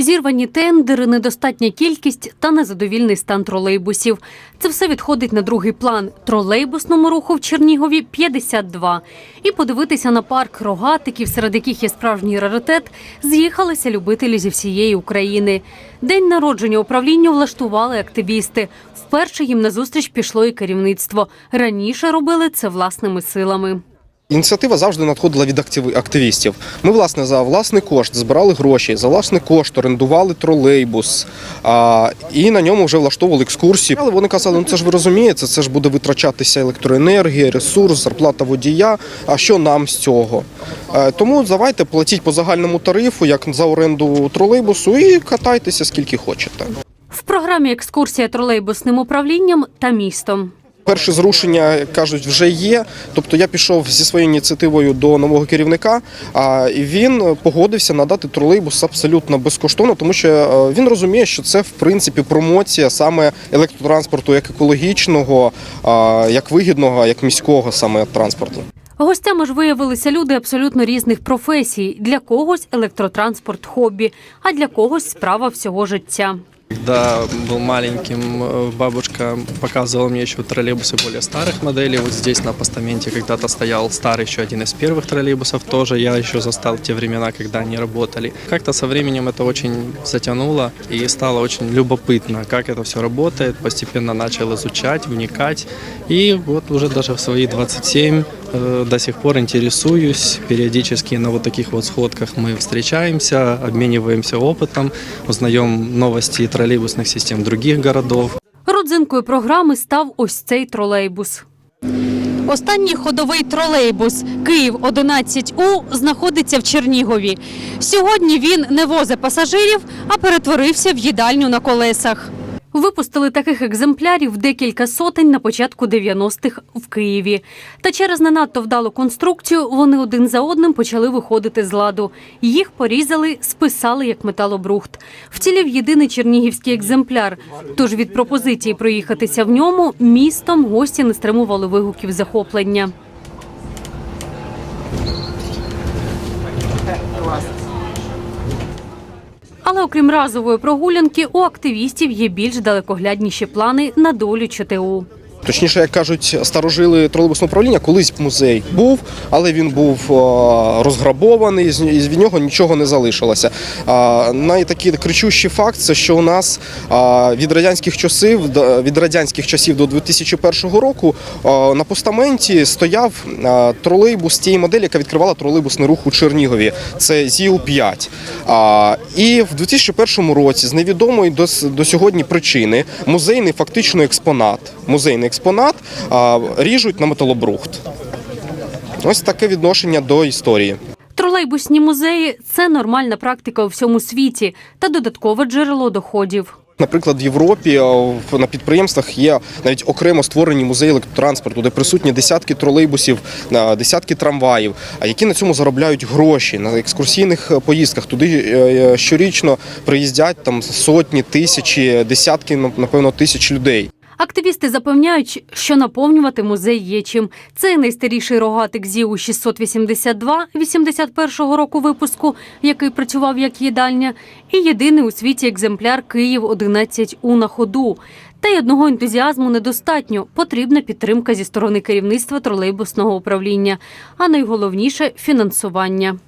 Зірвані тендери, недостатня кількість та незадовільний стан тролейбусів. Це все відходить на другий план. Тролейбусному руху в Чернігові 52. І подивитися на парк рогатиків, серед яких є справжній раритет, з'їхалися любителі зі всієї України. День народження управління влаштували активісти. Вперше їм назустріч пішло і керівництво. Раніше робили це власними силами. Ініціатива завжди надходила від активістів. Ми, власне, за власний кошт збирали гроші, за власний кошт орендували тролейбус а, і на ньому вже влаштовували екскурсії. Але вони казали, ну це ж ви розумієте, це ж буде витрачатися електроенергія, ресурс, зарплата водія. А що нам з цього? Е, Тому давайте платіть по загальному тарифу, як за оренду тролейбусу, і катайтеся скільки хочете. В програмі екскурсія тролейбусним управлінням та містом. Перші зрушення кажуть вже є. Тобто я пішов зі своєю ініціативою до нового керівника, а він погодився надати тролейбус абсолютно безкоштовно, тому що е, він розуміє, що це в принципі промоція саме електротранспорту, як екологічного, як вигідного, як міського саме транспорту. Гостями ж виявилися люди абсолютно різних професій. Для когось електротранспорт хобі, а для когось справа всього життя. Когда был маленьким, э, бабушка показывала мне еще троллейбусы более старых моделей. Вот здесь на постаменте когда-то стоял старый еще один из первых троллейбусов. Тоже я еще застал те времена, когда они работали. Как-то со временем это очень затянуло и стало очень любопытно, как это все работает. Постепенно начал изучать, вникать. И вот уже даже в свои 27 э, до сих пор интересуюсь. Периодически на вот таких вот сходках мы встречаемся, обмениваемся опытом, узнаем новости троллейбусных систем других городов. Родзинкою програми став ось цей тролейбус. Останній ходовий тролейбус Київ 11У знаходиться в Чернігові. Сьогодні він не возить пасажирів, а перетворився в їдальню на колесах. Випустили таких екземплярів декілька сотень на початку 90-х в Києві. Та через не надто вдалу конструкцію вони один за одним почали виходити з ладу. Їх порізали, списали як металобрухт. Вцілів єдиний чернігівський екземпляр. Тож від пропозиції проїхатися в ньому містом гості не стримували вигуків захоплення. Але окрім разової прогулянки, у активістів є більш далекоглядніші плани на долю ЧТУ. Точніше, як кажуть, старожили тролейбусного управління, колись музей був, але він був е, розграбований, і від нього нічого не залишилося. Найтакий кричущий факт це що у нас від радянських часів від радянських часів до 2001 року на постаменті стояв тролейбус тієї моделі, яка відкривала тролейбусний рух у Чернігові. Це ЗІУ-5. І в 2001 році з невідомої до сьогодні причини музейний фактично експонат. Музейний експонат а, ріжуть на металобрухт. Ось таке відношення до історії. Тролейбусні музеї це нормальна практика у всьому світі та додаткове джерело доходів. Наприклад, в Європі на підприємствах є навіть окремо створені музеї електротранспорту, де присутні десятки тролейбусів, десятки трамваїв, які на цьому заробляють гроші на екскурсійних е, поїздках. Туди е, е, щорічно приїздять там сотні, тисячі, десятки, напевно, тисяч людей. Активісти запевняють, що наповнювати музей є чим. Це найстаріший рогатик ЗІУ 682 81-го року випуску, який працював як їдальня, і єдиний у світі екземпляр Київ 11У на ходу. Та й одного ентузіазму недостатньо. Потрібна підтримка зі сторони керівництва тролейбусного управління, а найголовніше фінансування.